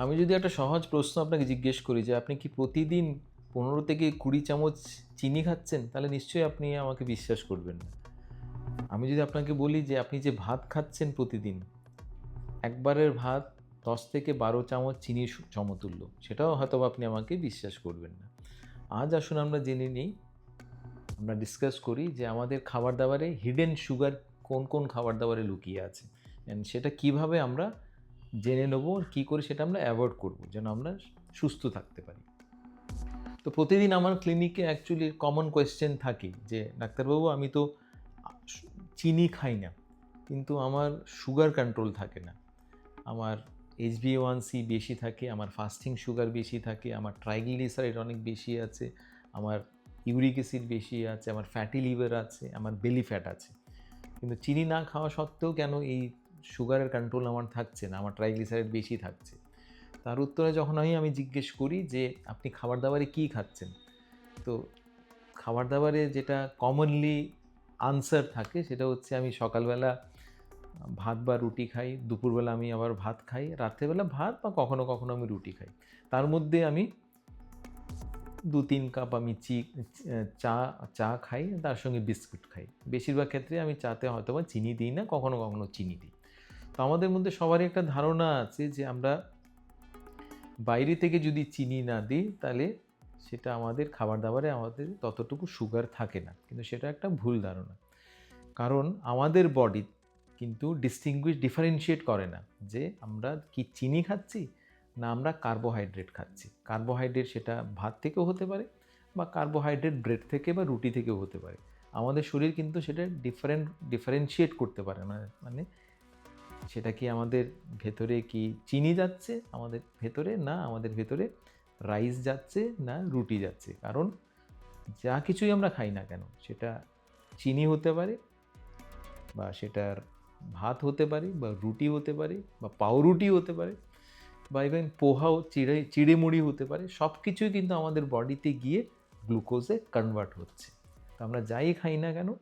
আমি যদি একটা সহজ প্রশ্ন আপনাকে জিজ্ঞেস করি যে আপনি কি প্রতিদিন পনেরো থেকে কুড়ি চামচ চিনি খাচ্ছেন? তাহলে নিশ্চয়ই আপনি আমাকে বিশ্বাস করবেন না। আমি যদি আপনাকে বলি যে আপনি যে ভাত খাচ্ছেন প্রতিদিন, একবারের ভাত দশ থেকে বারো চামচ চিনি সমতুল্য, সেটাও হয়তো আপনি আমাকে বিশ্বাস করবেন না। আজ আসুন আমরা জেনে নিই, আমরা ডিসকাস করি যে আমাদের খাবার দাবারে হিডেন সুগার কোন কোন খাবার দাবারে লুকিয়ে আছে। And সেটা কীভাবে আমরা জেনে নেব আর কী করে সেটা আমরা অ্যাভয়েড করব, যেন আমরা সুস্থ থাকতে পারি। তো প্রতিদিন আমার ক্লিনিকে অ্যাকচুয়ালি কমন কোয়েশ্চেন থাকে যে, ডাক্তারবাবু, আমি তো চিনি খাই না, কিন্তু আমার সুগার কন্ট্রোল থাকে না। আমার এইচবি ওয়ান সি বেশি থাকে, আমার ফাস্টিং সুগার বেশি থাকে, আমার ট্রাইগ্লিসারাইড অনেক বেশি আছে, আমার ইউরিক অ্যাসিড বেশি আছে, আমার ফ্যাটি লিভার আছে, আমার বেলি ফ্যাট আছে। কিন্তু চিনি না খাওয়া সত্ত্বেও কেন এই সুগারের কন্ট্রোল আমার থাকছে না, আমার ট্রাইগ্লিসারাইড বেশি থাকছে। তার উত্তরে যখন আমি আমি জিজ্ঞেস করি যে, আপনি খাবার দাবারে কী খাচ্ছেন? তো খাবার দাবারে যেটা কমনলি আনসার থাকে, সেটা হচ্ছে আমি সকালবেলা ভাত বা রুটি খাই, দুপুরবেলা আমি আবার ভাত খাই, রাত্রেবেলা ভাত বা কখনো কখনো আমি রুটি খাই। তার মধ্যে আমি দু তিন কাপ আমি চি, চা চা খাই, তার সঙ্গে বিস্কুট খাই। বেশিরভাগ ক্ষেত্রে আমি চাতে হয়তো বা চিনি দিই না, কখনো কখনো চিনি দিই। তো আমাদের মধ্যে সবারই একটা ধারণা আছে যে আমরা বাইরে থেকে যদি চিনি না দিই, তাহলে সেটা আমাদের খাবার দাবারে আমাদের ততটুকু সুগার থাকে না। কিন্তু সেটা একটা ভুল ধারণা। কারণ আমাদের বডি কিন্তু ডিস্টিংগুইশ ডিফারেন্সিয়েট করে না যে আমরা কি চিনি খাচ্ছি না আমরা কার্বোহাইড্রেট খাচ্ছি। কার্বোহাইড্রেট সেটা ভাত থেকেও হতে পারে বা কার্বোহাইড্রেট ব্রেড থেকে বা রুটি থেকেও হতে পারে। আমাদের শরীর কিন্তু সেটা ডিফারেন্ট ডিফারেন্সিয়েট করতে পারে। না মানে সেটা কি আমাদের ভেতরে কি চিনি যাচ্ছে? আমাদের ভেতরে না, আমাদের ভেতরে রাইস যাচ্ছে না, রুটি যাচ্ছে? কারণ যা কিছুই আমরা খাই না কেন, সেটা চিনি হতে পারে বা সেটার ভাত হতে পারে বা রুটি হতে পারে বা পাউরুটি হতে পারে বা ইভেন পোহাও চিড়ে চিড়ে মুড়ি হতে পারে সব কিছুই কিন্তু আমাদের বডিতে গিয়ে গ্লুকোজে কনভার্ট হচ্ছে। তো আমরা যাই খাই না কেন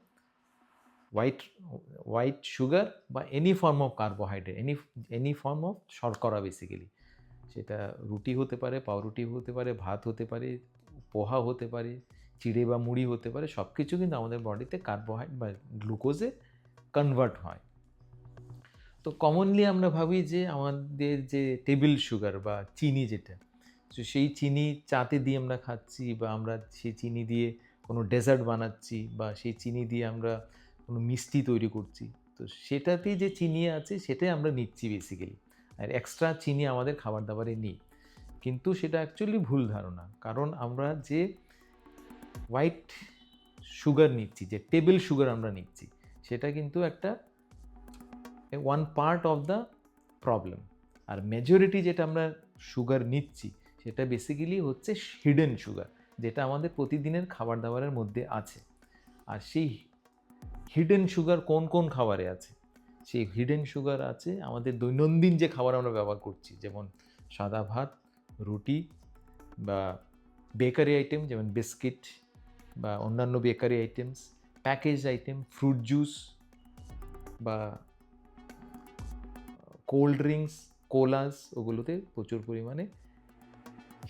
হোয়াইট হোয়াইট সুগার বা any form of carbohydrate any any form of শর্করা বেসিক্যালি সেটা রুটি হতে পারে, পাউরুটি হতে পারে, ভাত হতে পারে, পোহা হতে পারে, চিড়ে বা মুড়ি হতে পারে সব কিছু কিন্তু আমাদের বডিতে কার্বোহাইড্রেট বা গ্লুকোজে কনভার্ট হয়। তো কমনলি আমরা ভাবি যে আমাদের যে টেবিল সুগার বা চিনি যেটা, তো সেই চিনি চাতে দিয়ে আমরা খাচ্ছি বা আমরা সেই চিনি দিয়ে কোনো ডেজার্ট বানাচ্ছি বা সেই চিনি দিয়ে আমরা কোনো মিষ্টি তৈরি করছি। তো সেটাতেই যে চিনি আছে, সেটাই আমরা নিচ্ছি বেসিক্যালি আর এক্সট্রা চিনি আমাদের খাবার দাবারে নেই। কিন্তু সেটা অ্যাকচুয়ালি ভুল ধারণা। কারণ আমরা যে হোয়াইট সুগার নিচ্ছি, যে টেবিল সুগার আমরা নিচ্ছি, সেটা কিন্তু একটা one part of the problem R majority যেটা আমরা সুগার নিচ্ছি, সেটা বেসিক্যালি হচ্ছে হিডেন সুগার যেটা আমাদের প্রতিদিনের খাবার দাবারের মধ্যে আছে। আর সেই হিডেন সুগার কোন কোন খাবারে আছে? সেই হিডেন সুগার আছে আমাদের দৈনন্দিন যে খাবার আমরা ব্যবহার করছি, যেমন সাদা ভাত, রুটি বা বেকারি আইটেম যেমন বিস্কিট বা অন্যান্য bakery items package item fruit juice বা কোল্ড ড্রিঙ্কস কোলাস ওগুলোতে প্রচুর পরিমাণে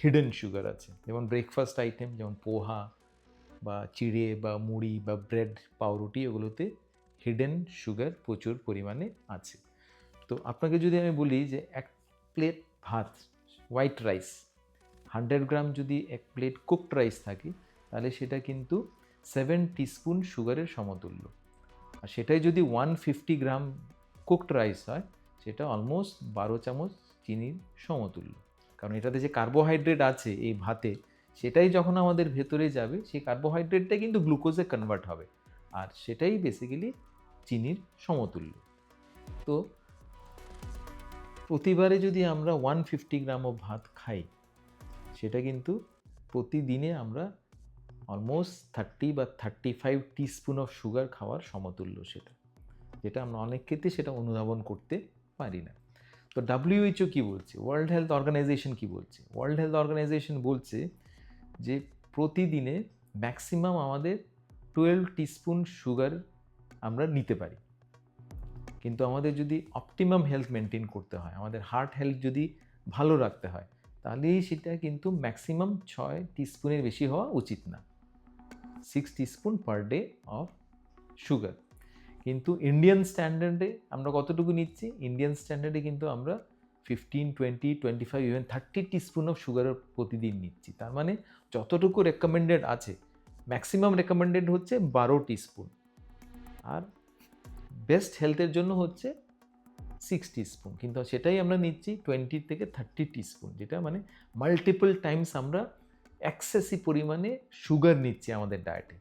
হিডেন সুগার আছে। যেমন ব্রেকফাস্ট আইটেম যেমন পোহা বা চিড়ে বা মুড়ি বা ব্রেড, পাউরুটি ওগুলোতে হিডেন সুগার প্রচুর পরিমাণে আছে। তো আপনাকে যদি আমি বলি যে এক প্লেট ভাত হোয়াইট রাইস হান্ড্রেড গ্রাম যদি এক প্লেট কুকড রাইস থাকে, তাহলে সেটা কিন্তু সেভেন টিস্পুন সুগারের সমতুল্য। আর সেটাই যদি one fifty gram cooked rice হয়, সেটা অলমোস্ট বারো চামচ চিনির সমতুল্য। কারণ এটাতে যে কার্বোহাইড্রেট আছে এই ভাতে সেটাই যখন আমাদের ভেতরে যাবে, সেই কার্বোহাইড্রেটটা কিন্তু গ্লুকোজে কনভার্ট হবে। আর সেটাই বেসিক্যালি চিনির সমতুল্য। তো প্রতিবারে যদি আমরা ওয়ান ফিফটি গ্রাম অফ ভাত খাই, সেটা কিন্তু প্রতিদিনে আমরা অলমোস্ট থার্টি বা thirty five teaspoon of sugar খাওয়ার সমতুল্য সেটা। যেটা আমরা অনেক ক্ষেত্রে সেটা অনুধাবন করতে পারি না। তো ডাব্লিউএইচও কী বলছে? ওয়ার্ল্ড হেলথ অর্গানাইজেশন কী বলছে? ওয়ার্ল্ড হেলথ অর্গানাইজেশন বলছে যে প্রতিদিনে ম্যাক্সিমাম আমাদের টুয়েলভ টিস্পুন সুগার আমরা নিতে পারি। কিন্তু আমাদের যদি অপটিমাম হেলথ মেনটেন করতে হয়, আমাদের হার্ট হেলথ যদি ভালো রাখতে হয় তাহলেই সেটা কিন্তু ম্যাক্সিমাম ছয় টিস্পুনের বেশি হওয়া উচিত না। Six teaspoon per day of sugar কিন্তু ইন্ডিয়ান স্ট্যান্ডার্ডে আমরা কতটুকু নিচ্ছি? ইন্ডিয়ান স্ট্যান্ডার্ডে কিন্তু আমরা fifteen twenty twenty five even thirty teaspoon of sugar প্রতিদিন নিচ্ছি। তার মানে যতটুকু রেকমেন্ডেড আছে ম্যাক্সিমাম রেকমেন্ডেড হচ্ছে বারো টিস্পুন আর বেস্ট হেলথের জন্য হচ্ছে সিক্স টিস্পুন কিন্তু সেটাই আমরা নিচ্ছি টোয়েন্টি থেকে থার্টি টিস্পুন যেটা মানে মাল্টিপল টাইমস আমরা এক্সেসিভ পরিমাণে সুগার নিচ্ছি আমাদের ডায়েটে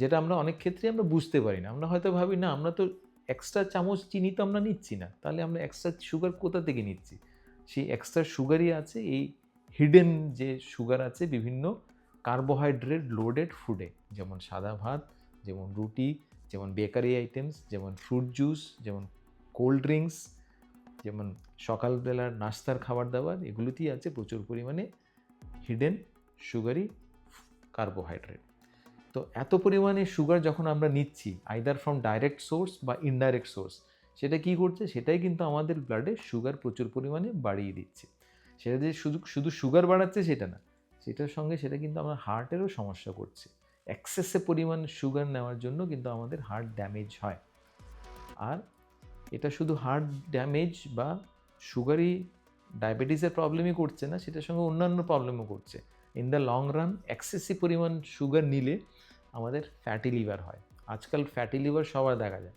যেটা আমরা অনেক ক্ষেত্রে আমরা বুঝতে পারি না। আমরা হয়তো ভাবি, না, আমরা তো এক্সট্রা চামচ চিনি তো আমরা নিচ্ছি না। তাহলে আমরা এক্সট্রা সুগার কোথা থেকে নিচ্ছি? সেই এক্সট্রা সুগারই আছে এই হিডেন যে সুগার আছে বিভিন্ন কার্বোহাইড্রেট লোডেড ফুডে যেমন সাদা ভাত, যেমন রুটি, যেমন বেকারি আইটেমস যেমন ফ্রুট জুস যেমন কোল্ড ড্রিঙ্কস যেমন সকালবেলার নাস্তার খাবার দাবার এগুলোতেই আছে প্রচুর পরিমাণে হিডেন সুগারি কার্বোহাইড্রেট তো এত পরিমাণে সুগার যখন আমরা নিচ্ছি আইদার ফ্রম ডাইরেক্ট সোর্স বা ইনডাইরেক্ট সোর্স সেটা কি করছে? সেটাই কিন্তু আমাদের ব্লাডে সুগার প্রচুর পরিমাণে বাড়িয়ে দিচ্ছে। সেটা যে শুধু শুধু সুগার বাড়াচ্ছে সেটা না, সেটার সঙ্গে সেটা কিন্তু আমার হার্টেরও সমস্যা করছে। এক্সেসে পরিমাণ সুগার নেওয়ার জন্য কিন্তু আমাদের হার্ট ড্যামেজ হয়। আর এটা শুধু হার্ট ড্যামেজ বা সুগারই ডায়াবেটিসের প্রবলেমই করছে না, সেটার সঙ্গে অন্যান্য প্রবলেমও করছে। In the long run excessive পরিমাণ সুগার নিলে আমাদের ফ্যাটি লিভার হয়। আজকাল ফ্যাটি লিভার সবার দেখা যায়।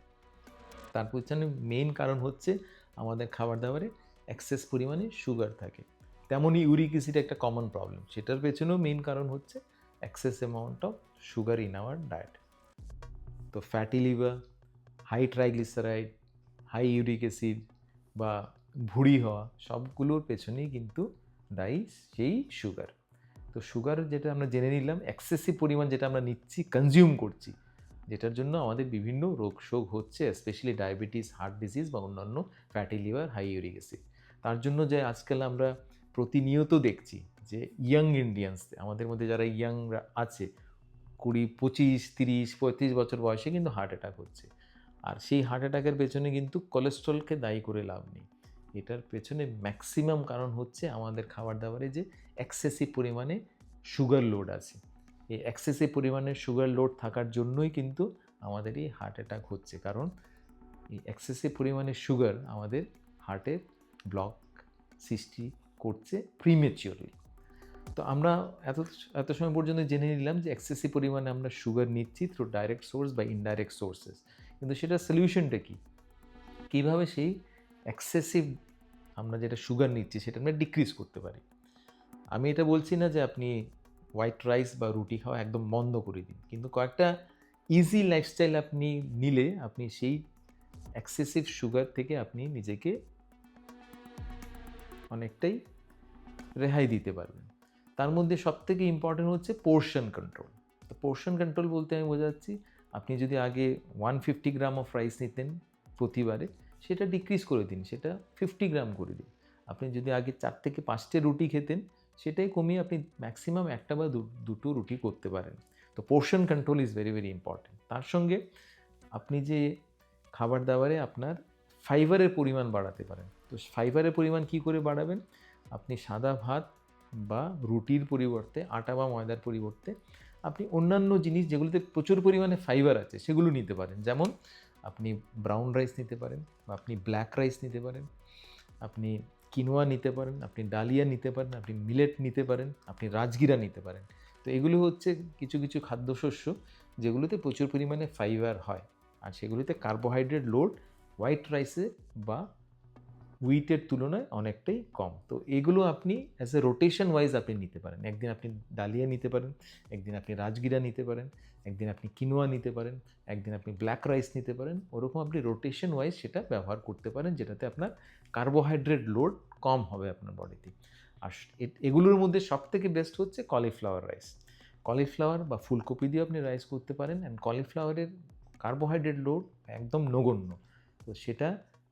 তার পিছনে মেইন কারণ হচ্ছে আমাদের খাবার দাবারে এক্সেস পরিমাণে সুগার থাকে। তেমনই ইউরিক অ্যাসিড একটা কমন প্রবলেম সেটার পেছনেও মেইন কারণ হচ্ছে excess amount of sugar in our diet তো fatty liver high triglyceride high uric acid বা ভুঁড়ি হওয়া সবগুলোর পেছনেই কিন্তু দায়ী সেই সুগার তো সুগার যেটা আমরা জেনে নিলাম এক্সেসিভ পরিমাণ যেটা আমরা নিচ্ছি কনজিউম করছি, যেটার জন্য আমাদের বিভিন্ন রোগ শোক হচ্ছে স্পেশালি ডায়াবেটিস হার্ট ডিজিজ বা অন্যান্য fatty liver high uric acid তার জন্য যে আজকাল আমরা প্রতিনিয়ত দেখছি যে ইয়াং ইন্ডিয়ান্স আমাদের মধ্যে যারা ইয়াংরা আছে, কুড়ি, পঁচিশ, তিরিশ, পঁয়ত্রিশ বছর বয়সে কিন্তু হার্ট অ্যাটাক হচ্ছে। আর সেই হার্ট অ্যাটাকের পেছনে কিন্তু কোলেস্ট্রলকে দায়ী করে লাভ নেই। এটার পেছনে ম্যাক্সিমাম কারণ হচ্ছে আমাদের খাবার দাবারে যে এক্সেসিভ পরিমাণে সুগার লোড আছে। এই এক্সেসিভ পরিমাণে সুগার লোড থাকার জন্যই কিন্তু আমাদের এই হার্ট অ্যাটাক হচ্ছে। কারণ এই এক্সেসিভ পরিমাণে সুগার আমাদের হার্টের ব্লক সৃষ্টি করছে প্রিমেচিওরলি তো আমরা এত এত সময় পর্যন্ত জেনে নিলাম যে এক্সেসিভ পরিমাণে আমরা সুগার নিচ্ছি থ্রু ডাইরেক্ট সোর্স বা ইনডাইরেক্ট সোর্সেস কিন্তু সেটা সলিউশনটা কী? কীভাবে সেই এক্সেসিভ আমরা যেটা সুগার নিচ্ছি, সেটা আমরা ডিক্রিজ করতে পারি। আমি এটা বলছি না যে আপনি হোয়াইট রাইস বা রুটি খাওয়া একদম বন্ধ করে দিন। কিন্তু কয়েকটা ইজি লাইফস্টাইল আপনি নিলে, আপনি সেই এক্সেসিভ সুগার থেকে আপনি নিজেকে অনেকটাই রেহাই দিতে পারবেন। তার মধ্যে সবথেকে ইম্পর্টেন্ট হচ্ছে পোর্শন কন্ট্রোল তো পোর্শন কন্ট্রোল বলতে আমি বোঝাচ্ছি, আপনি যদি আগে one fifty gram of rice নিতেন প্রতিবারে সেটা ডিক্রিজ করে দিন, সেটা ফিফটি গ্রাম করে দিন। আপনি যদি আগে চার থেকে পাঁচটে রুটি খেতেন, সেটাই কমিয়ে আপনি ম্যাক্সিমাম একটা বা দুটো রুটি করতে পারেন। তো portion control is very very important তার সঙ্গে আপনি যে খাবার দাবারে আপনার ফাইবারের পরিমাণ বাড়াতে পারেন। তো ফাইবারের পরিমাণ কি করে বাড়াবেন? আপনি সাদা ভাত বা রুটির পরিবর্তে আটা বা ময়দার পরিবর্তে আপনি অন্যান্য জিনিস যেগুলোতে প্রচুর পরিমাণে ফাইবার আছে, সেগুলো নিতে পারেন। যেমন আপনি ব্রাউন রাইস নিতে পারেন বা আপনি ব্ল্যাক রাইস নিতে পারেন, আপনি কিনোয়া নিতে পারেন, আপনি ডালিয়া নিতে পারেন, আপনি মিলেট নিতে পারেন, আপনি রাজগিরা নিতে পারেন। তো এগুলো হচ্ছে কিছু কিছু খাদ্যশস্য যেগুলোতে প্রচুর পরিমাণে ফাইবার হয়। আর সেগুলিতে কার্বোহাইড্রেট লোড হোয়াইট রাইসে বা উইটের তুলনায় অনেকটাই কম। তো এগুলো আপনি অ্যাজ এ রোটেশন ওয়াইজ আপনি নিতে পারেন। একদিন আপনি ডালিয়া নিতে পারেন, একদিন আপনি রাজগিরা নিতে পারেন, একদিন আপনি কিনোয়া নিতে পারেন, একদিন আপনি ব্ল্যাক রাইস নিতে পারেন, ওরকম আপনি রোটেশন ওয়াইজ সেটা ব্যবহার করতে পারেন যেটাতে আপনার কার্বোহাইড্রেট লোড কম হবে আপনার বডিতে আর এগুলোর মধ্যে সব থেকে বেস্ট হচ্ছে কলিফ্লাওয়ার রাইস কলিফ্লাওয়ার বা ফুলকপি দিয়ে আপনি রাইস করতে পারেন অ্যান্ড কলিফ্লাওয়ারের কার্বোহাইড্রেট লোড একদম নগণ্য। তো সেটা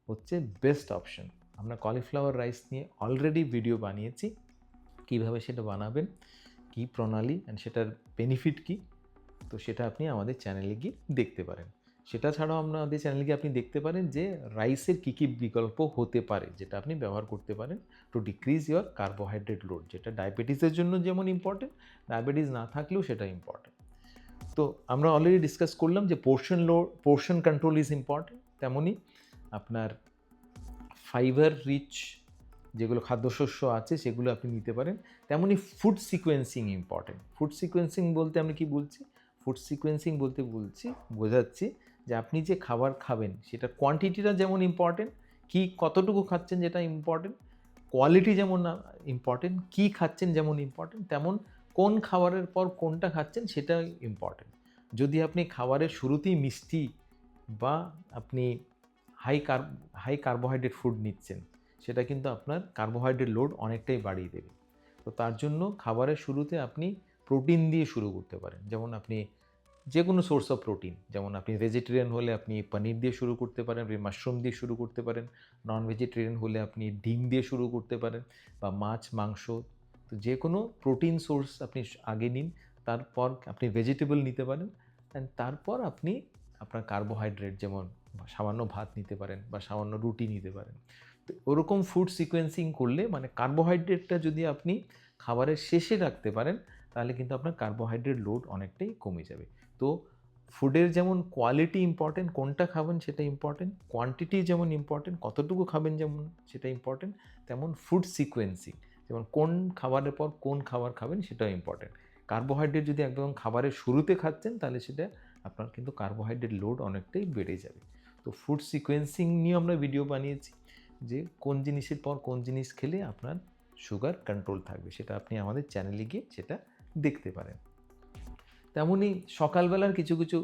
হচ্ছে বেস্ট অপশন আমরা কলিফ্লাওয়ার রাইস নিয়ে অলরেডি ভিডিও বানিয়েছি। কীভাবে সেটা বানাবেন, কি প্রণালী অ্যান্ড সেটার বেনিফিট কি, তো সেটা আপনি আমাদের চ্যানেলে গিয়ে দেখতে পারেন। সেটা ছাড়াও আমাদের গিয়ে আপনি দেখতে পারেন যে রাইসের কী কী বিকল্প হতে পারে, যেটা আপনি ব্যবহার করতে পারেন to decrease your carbohydrate load যেটা ডায়াবেটিসের জন্য যেমন ইম্পর্টেন্ট ডায়াবেটিস না থাকলেও সেটা ইম্পর্টেন্ট তো আমরা অলরেডি ডিসকাস করলাম যে portion low portion control is important তেমনই আপনার ফাইবার রিচ যেগুলো খাদ্যশস্য আছে, সেগুলো আপনি নিতে পারেন। তেমনই food sequencing important. Food sequencing বলতে আমি কি বলছি? ফুড সিকোয়েন্সিং বলতে বলছি, বোঝাচ্ছি যে আপনি যে খাবার খাবেন, সেটা কোয়ান্টিটিটা যেমন ইম্পর্টেন্ট কী কতটুকু খাচ্ছেন যেটা ইম্পর্টেন্ট কোয়ালিটি যেমন ইম্পর্টেন্ট কী খাচ্ছেন যেমন ইম্পর্টেন্ট তেমন কোন খাবারের পর কোনটা খাচ্ছেন সেটা ইম্পর্টেন্ট যদি আপনি খাবারের শুরুতেই মিষ্টি বা আপনি high carb high carbohydrate food নিচ্ছেন, সেটা কিন্তু আপনার কার্বোহাইড্রেট লোড অনেকটাই বাড়িয়ে দেবে। তো তার জন্য খাবারের শুরুতে আপনি প্রোটিন দিয়ে শুরু করতে পারেন। যেমন আপনি যে কোনো সোর্স অফ প্রোটিন যেমন আপনি ভেজিটেরিয়ান হলে আপনি পনির দিয়ে শুরু করতে পারেন, আপনি মাশরুম দিয়ে শুরু করতে পারেন নন ভেজিটেরিয়ান হলে আপনি ডিম দিয়ে শুরু করতে পারেন বা মাছ, মাংস, তো যে কোনো প্রোটিন সোর্স আপনি আগে নিন, তারপর আপনি ভেজিটেবল নিতে পারেন অ্যান্ড তারপর আপনি আপনার কার্বোহাইড্রেট যেমন সামান্য ভাত নিতে পারেন বা সামান্য রুটি নিতে পারেন। তো ওরকম ফুড সিকোয়েন্সিং করলে মানে কার্বোহাইড্রেটটা যদি আপনি খাবারের শেষে রাখতে পারেন, তাহলে কিন্তু আপনার কার্বোহাইড্রেট লোড অনেকটাই কমে যাবে। তো ফুডের যেমন কোয়ালিটি ইম্পর্টেন্ট কোনটা খাবেন সেটা ইম্পর্টেন্ট কোয়ান্টিটি যেমন ইম্পর্টেন্ট কতটুকু খাবেন যেমন সেটা ইম্পর্টেন্ট তেমন ফুড সিকোয়েন্সিং যেমন কোন খাবারের পর কোন খাবার খাবেন সেটাও ইম্পর্টেন্ট কার্বোহাইড্রেট যদি একদম খাবারের শুরুতে খাচ্ছেন, তাহলে সেটা আপনার কিন্তু কার্বোহাইড্রেট লোড অনেকটাই বেড়ে যাবে। তো ফুড সিকোয়েন্সিং নিয়ে আমরা ভিডিও বানিয়েছি যে কোন জিনিসের পর কোন জিনিস খেলে আপনার সুগার কন্ট্রোল থাকবে। সেটা আপনি আমাদের চ্যানেলে গিয়ে সেটা দেখতে পারেন। তেমনই সকালবেলার কিছু কিছু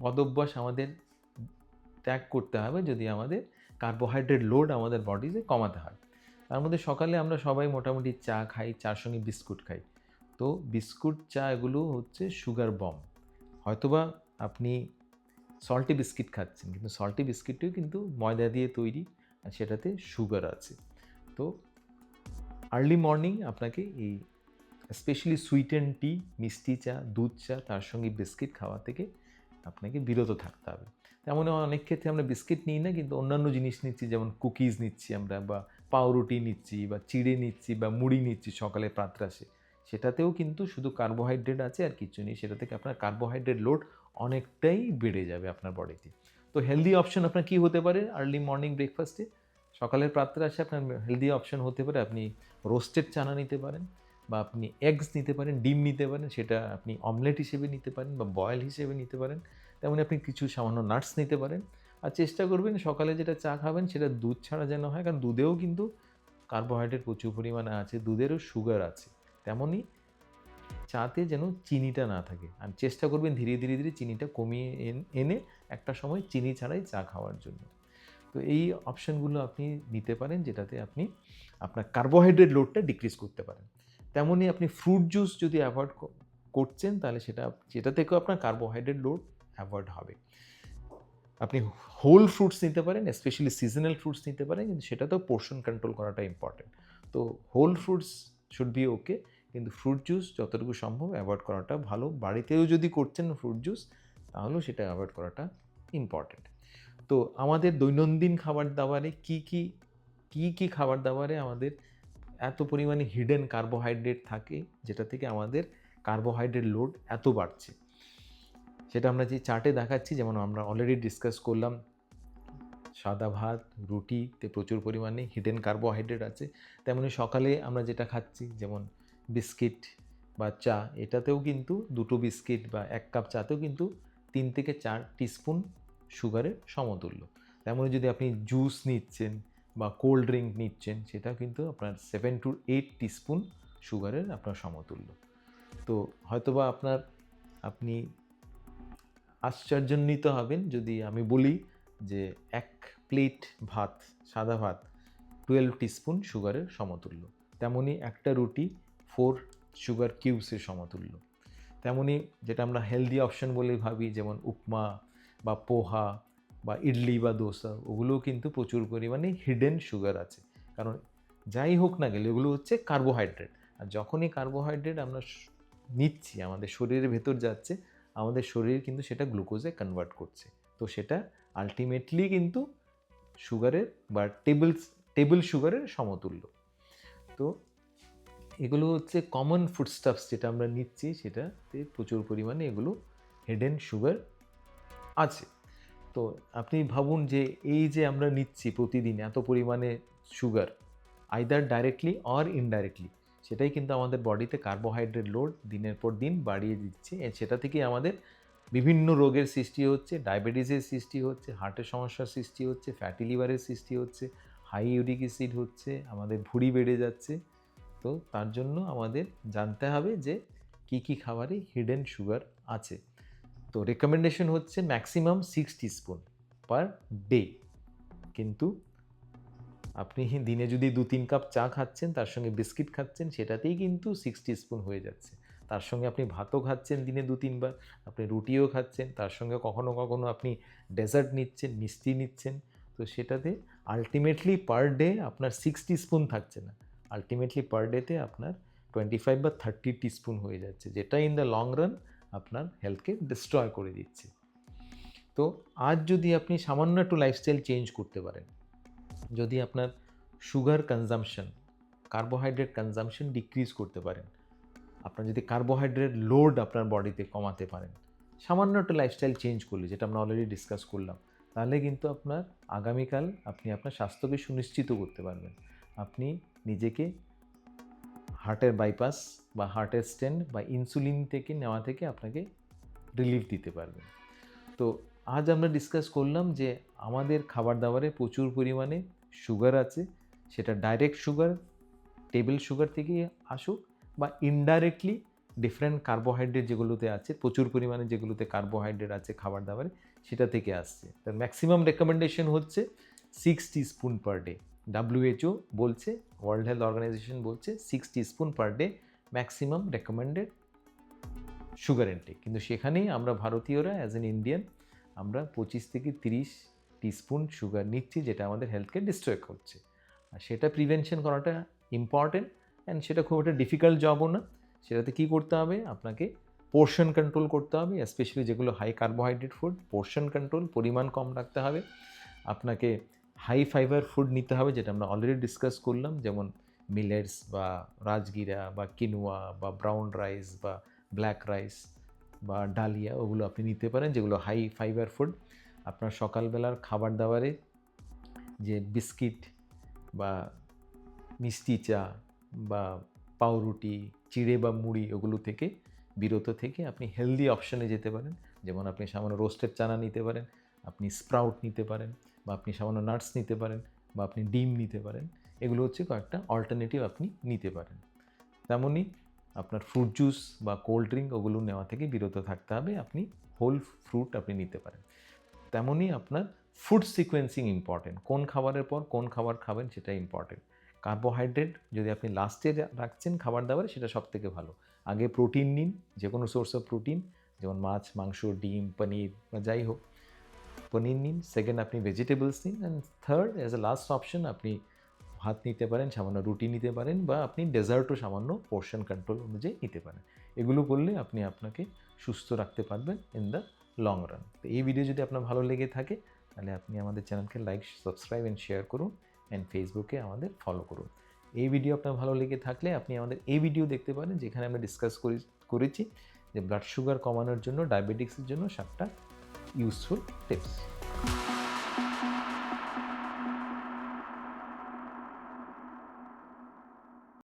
বদভ্যাস আমাদের ত্যাগ করতে হবে যদি আমাদের কার্বোহাইড্রেট লোড আমাদের বডিতে কমাতে হয়। তার মধ্যে সকালে আমরা সবাই মোটামুটি চা খাই, চার সঙ্গে বিস্কুট খাই। তো বিস্কুট, চা এগুলো হচ্ছে সুগার বম হয়তোবা আপনি সল্টি বিস্কিট খাচ্ছেন, কিন্তু সল্টি বিস্কিটটিও কিন্তু ময়দা দিয়ে তৈরি আর সেটাতে সুগার আছে। তো আর্লি মর্নিং আপনাকে এই স্পেশালি সুইট অ্যান্ড টি মিষ্টি চা, দুধ চা, তার সঙ্গে বিস্কিট খাওয়া থেকে আপনাকে বিরত থাকতে হবে। তেমন অনেক ক্ষেত্রে আমরা বিস্কিট নিই না, কিন্তু অন্যান্য জিনিস নিচ্ছি, যেমন কুকিজ নিচ্ছি আমরা বা পাউরুটি নিচ্ছি বা চিড়ে নিচ্ছি বা মুড়ি নিচ্ছি সকালে প্রাতরাশে। সেটাতেও কিন্তু শুধু কার্বোহাইড্রেট আছে আর কিছু নেই, সেটা থেকে আপনার কার্বোহাইড্রেট লোড অনেকটাই বেড়ে যাবে আপনার বডিতে তো হেলদি অপশন আপনার কী হতে পারে? আর্লি মর্নিং ব্রেকফাস্টে সকালের প্রাতরা আসে আপনার হেলদি অপশন হতে পারে, আপনি রোস্টেড চানা নিতে পারেন বা আপনি এগস নিতে পারেন, ডিম নিতে পারেন, সেটা আপনি অমলেট হিসেবে নিতে পারেন বা বয়েল হিসেবে নিতে পারেন। তেমনি আপনি কিছু সামান্য নাটস নিতে পারেন। আর চেষ্টা করবেন সকালে যেটা চা খাবেন সেটা দুধ ছাড়া যেন হয়, কারণ দুধেও কিন্তু কার্বোহাইড্রেট প্রচুর পরিমাণে আছে, দুধেরও সুগার আছে। তেমনই চাতে যেন চিনিটা না থাকে। আর চেষ্টা করবেন ধীরে ধীরে ধীরে চিনিটা কমিয়ে এনে একটা সময় চিনি ছাড়াই চা খাওয়ার জন্য। তো এই অপশানগুলো আপনি নিতে পারেন যেটাতে আপনি আপনার কার্বোহাইড্রেট লোডটা ডিক্রিজ করতে পারেন। তেমনই আপনি ফ্রুট জুস যদি অ্যাভয়েড করছেন তাহলে সেটা যেটা থেকেও আপনার কার্বোহাইড্রেট লোড অ্যাভয়েড হবে। আপনি হোল ফ্রুটস নিতে পারেন, স্পেশালি সিজনাল ফ্রুটস নিতে পারেন, কিন্তু সেটাতেও পোর্শন কন্ট্রোল করাটা ইম্পর্টেন্ট। তো whole fruits should be okay. কিন্তু ফ্রুট জুস যতটুকু সম্ভব অ্যাভয়েড করাটা ভালো। বাড়িতেও যদি করছেন ফ্রুট জুস তাহলেও সেটা অ্যাভয়েড করাটা ইম্পর্টেন্ট তো আমাদের দৈনন্দিন খাবার দাবারে কি কি কি কি খাবার দাবারে আমাদের এত পরিমাণে হিডেন কার্বোহাইড্রেট থাকে, যেটা থেকে আমাদের কার্বোহাইড্রেট লোড এত বাড়ছে। সেটা আমরা যে চার্টে দেখাচ্ছি, যেমন আমরা অলরেডি ডিসকাস করলাম, সাদা ভাত রুটিতে প্রচুর পরিমাণে হিডেন কার্বোহাইড্রেট আছে। তেমনি সকালে আমরা যেটা খাচ্ছি, যেমন বিস্কিট বা চা, এটাতেও কিন্তু দুটো বিস্কিট বা এক কাপ চাতেও কিন্তু তিন থেকে চার টিস্পুন সুগারের সমতুল্য। তেমনি যদি আপনি জুস নিচ্ছেন বা কোল্ড ড্রিঙ্ক নিচ্ছেন সেটা কিন্তু আপনার সেভেন টু এইট টিস্পুন সুগারের আপনার সমতুল্য। তো হয়তোবা আপনার, আপনি আশ্চর্যান্বিত হবেন যদি আমি বলি যে এক প্লেট ভাত, সাদা ভাত টুয়েলভ টিস্পুন সুগারের সমতুল্য। তেমনই একটা রুটি ফোর সুগার কিউবসের সমতুল্য। তেমনি যেটা আমরা হেলদি অপশন বলে ভাবি, যেমন উপমা বা পোহা বা ইডলি বা দোসা, ওগুলোও কিন্তু প্রচুর পরিমাণে হিডেন সুগার আছে। কারণ যাই হোক না গেলে ওগুলো হচ্ছে কার্বোহাইড্রেট আর যখনই কার্বোহাইড্রেট আমরা নিচ্ছি, আমাদের শরীরের ভেতর যাচ্ছে, আমাদের শরীর কিন্তু সেটা গ্লুকোজে কনভার্ট করছে। তো সেটা আলটিমেটলি কিন্তু সুগারের বা টেবিল টেবিল সুগারের সমতুল্য। তো এগুলো হচ্ছে কমন ফুডস্টাফস যেটা আমরা নিচ্ছি সেটাতে প্রচুর পরিমাণে এগুলো হেডেন সুগার আছে। তো আপনি ভাবুন যে এই যে আমরা নিচ্ছি প্রতিদিন এত পরিমাণে sugar either directly or indirectly সেটাই কিন্তু আমাদের বডিতে কার্বোহাইড্রেট লোড দিনের পর দিন বাড়িয়ে দিচ্ছে। সেটা থেকে আমাদের বিভিন্ন রোগের সৃষ্টি হচ্ছে ডায়াবেটিসের সৃষ্টি হচ্ছে হার্টের সমস্যার সৃষ্টি হচ্ছে ফ্যাটি লিভারের সৃষ্টি হচ্ছে হাই ইউরিক অ্যাসিড হচ্ছে, আমাদের ভুঁড়ি বেড়ে যাচ্ছে। তো তার জন্য আমাদের জানতে হবে যে কি কি খাবারে হিডেন সুগার আছে। তো রেকমেন্ডেশন হচ্ছে maximum six spoon per day কিন্তু আপনি দিনে যদি দু তিন কাপ চা খাচ্ছেন, তার সঙ্গে বিস্কিট খাচ্ছেন, সেটাতেই কিন্তু সিক্সটি স্পুন হয়ে যাচ্ছে। তার সঙ্গে আপনি ভাতও খাচ্ছেন দিনে দু তিনবার, আপনি রুটিও খাচ্ছেন, তার সঙ্গে কখনো কখনো আপনি ডেজার্ট নিচ্ছেন, মিষ্টি নিচ্ছেন। তো সেটাতে আলটিমেটলি পার ডে আপনার সিক্সটি স্পুন থাকছে না। আলটিমেটলি পার ডেতে আপনার টোয়েন্টি ফাইভ বা থার্টি টিস্পুন হয়ে যাচ্ছে, যেটা ইন দ্য লং রান আপনার হেলথকে ডিস্ট্রয় করে দিচ্ছে। তো আজ যদি আপনি সামান্য একটু লাইফস্টাইল চেঞ্জ করতে পারেন, যদি আপনার sugar consumption carbohydrate consumption decrease করতে পারেন, আপনার যদি কার্বোহাইড্রেট লোড আপনার বডিতে কমাতে পারেন, সামান্য একটা লাইফস্টাইল চেঞ্জ করলে, যেটা আমরা অলরেডি ডিসকাস করলাম, তাহলে কিন্তু আপনার আগামীকাল আপনি আপনার স্বাস্থ্যকে সুনিশ্চিত করতে পারবেন। আপনি নিজেকে হার্টের বাইপাস বা হার্টের স্টেন্ট বা ইনসুলিন থেকে নেওয়া থেকে আপনাকে রিলিফ দিতে পারবেন। তো আজ আমরা ডিসকাস করলাম যে আমাদের খাবার দাবারে প্রচুর পরিমাণে সুগার আছে, সেটা ডাইরেক্ট সুগার টেবিল সুগার থেকে আসুক বা ইনডাইরেক্টলি ডিফারেন্ট কার্বোহাইড্রেট যেগুলোতে আছে, প্রচুর পরিমাণে যেগুলোতে কার্বোহাইড্রেট আছে খাবার দাবারে সেটা থেকে আসছে। তার ম্যাক্সিমাম রেকমেন্ডেশন হচ্ছে six spoon per day WHO বলছে ওয়ার্ল্ড হেলথ অর্গানাইজেশন বলছে six spoon per day maximum recommended sugar intake কিন্তু সেখানেই আমরা ভারতীয়রা অ্যাজ এন ইন্ডিয়ান আমরা পঁচিশ থেকে তিরিশ টিস্পুন সুগার নিচ্ছি, যেটা আমাদের হেলথকে ডিস্ট্রয় করছে। আর সেটা প্রিভেনশন করাটা ইম্পর্টেন্ট অ্যান্ড সেটা খুব একটা ডিফিকাল্ট জবও না। সেটাতে কী করতে হবে? আপনাকে পোর্শন কন্ট্রোল করতে হবে স্পেশালি যেগুলো high carbohydrate food portion control পরিমাণ কম রাখতে হবে। আপনাকে হাই ফাইবার ফুড নিতে হবে, যেটা আমরা অলরেডি ডিসকাস করলাম, যেমন মিলেটস বা রাজগিরা বা কিনুয়া বা ব্রাউন রাইস বা ব্ল্যাক রাইস বা ডালিয়া, ওগুলো আপনি নিতে পারেন, যেগুলো হাই ফাইবার ফুড আপনার সকালবেলার খাবার দাবারে যে বিস্কিট বা মিষ্টি চা বা পাউরুটি, চিড়ে বা মুড়ি, ওগুলো থেকে, বিরত থেকে আপনি হেলদি অপশানে যেতে পারেন। যেমন আপনি সামান্য রোস্টেড চানা নিতে পারেন, আপনি স্প্রাউট নিতে পারেন। বা আপনি সামান্য নাটস নিতে পারেন বা আপনি ডিম নিতে পারেন, এগুলো হচ্ছে কয়েকটা অল্টারনেটিভ আপনি নিতে পারেন। তেমনই আপনার ফ্রুট জুস বা কোল্ড ড্রিঙ্ক ওগুলো নেওয়া থেকে বিরত থাকতে হবে, আপনি হোল ফ্রুট আপনি নিতে পারেন। তেমনই আপনার ফুড সিকোয়েন্সিং ইম্পর্টেন্ট কোন খাবারের পর কোন খাবার খাবেন সেটা ইম্পর্টেন্ট কার্বোহাইড্রেট যদি আপনি লাস্টে রাখছেন খাবার দাবারে সেটা সব থেকে ভালো। আগে প্রোটিন নিন যে কোনো সোর্স অফ প্রোটিন যেমন মাছ, মাংস, ডিম, পনির বা যাই হোক। পনির নিন সেকেন্ড আপনি ভেজিটেবলস নিন and third as a last option আপনি ভাত নিতে পারেন, সামান্য রুটি নিতে পারেন, বা আপনি ডেজার্টও সামান্য পোর্শন কন্ট্রোল অনুযায়ী নিতে পারেন। এগুলো করলে আপনি আপনাকে সুস্থ রাখতে পারবেন ইন দ্য লং রান তো এই ভিডিও যদি আপনার ভালো লেগে থাকে, তাহলে আপনি আমাদের চ্যানেলকে লাইক সাবস্ক্রাইব অ্যান্ড শেয়ার করুন অ্যান্ড ফেসবুকে আমাদের ফলো করুন। এই ভিডিও আপনার ভালো লেগে থাকলে আপনি আমাদের এই ভিডিও দেখতে পারেন, যেখানে আমরা ডিসকাস করি, করেছি যে ব্লাড সুগার কমানোর জন্য ডায়াবেটিক্সের জন্য সাতটা useful tips.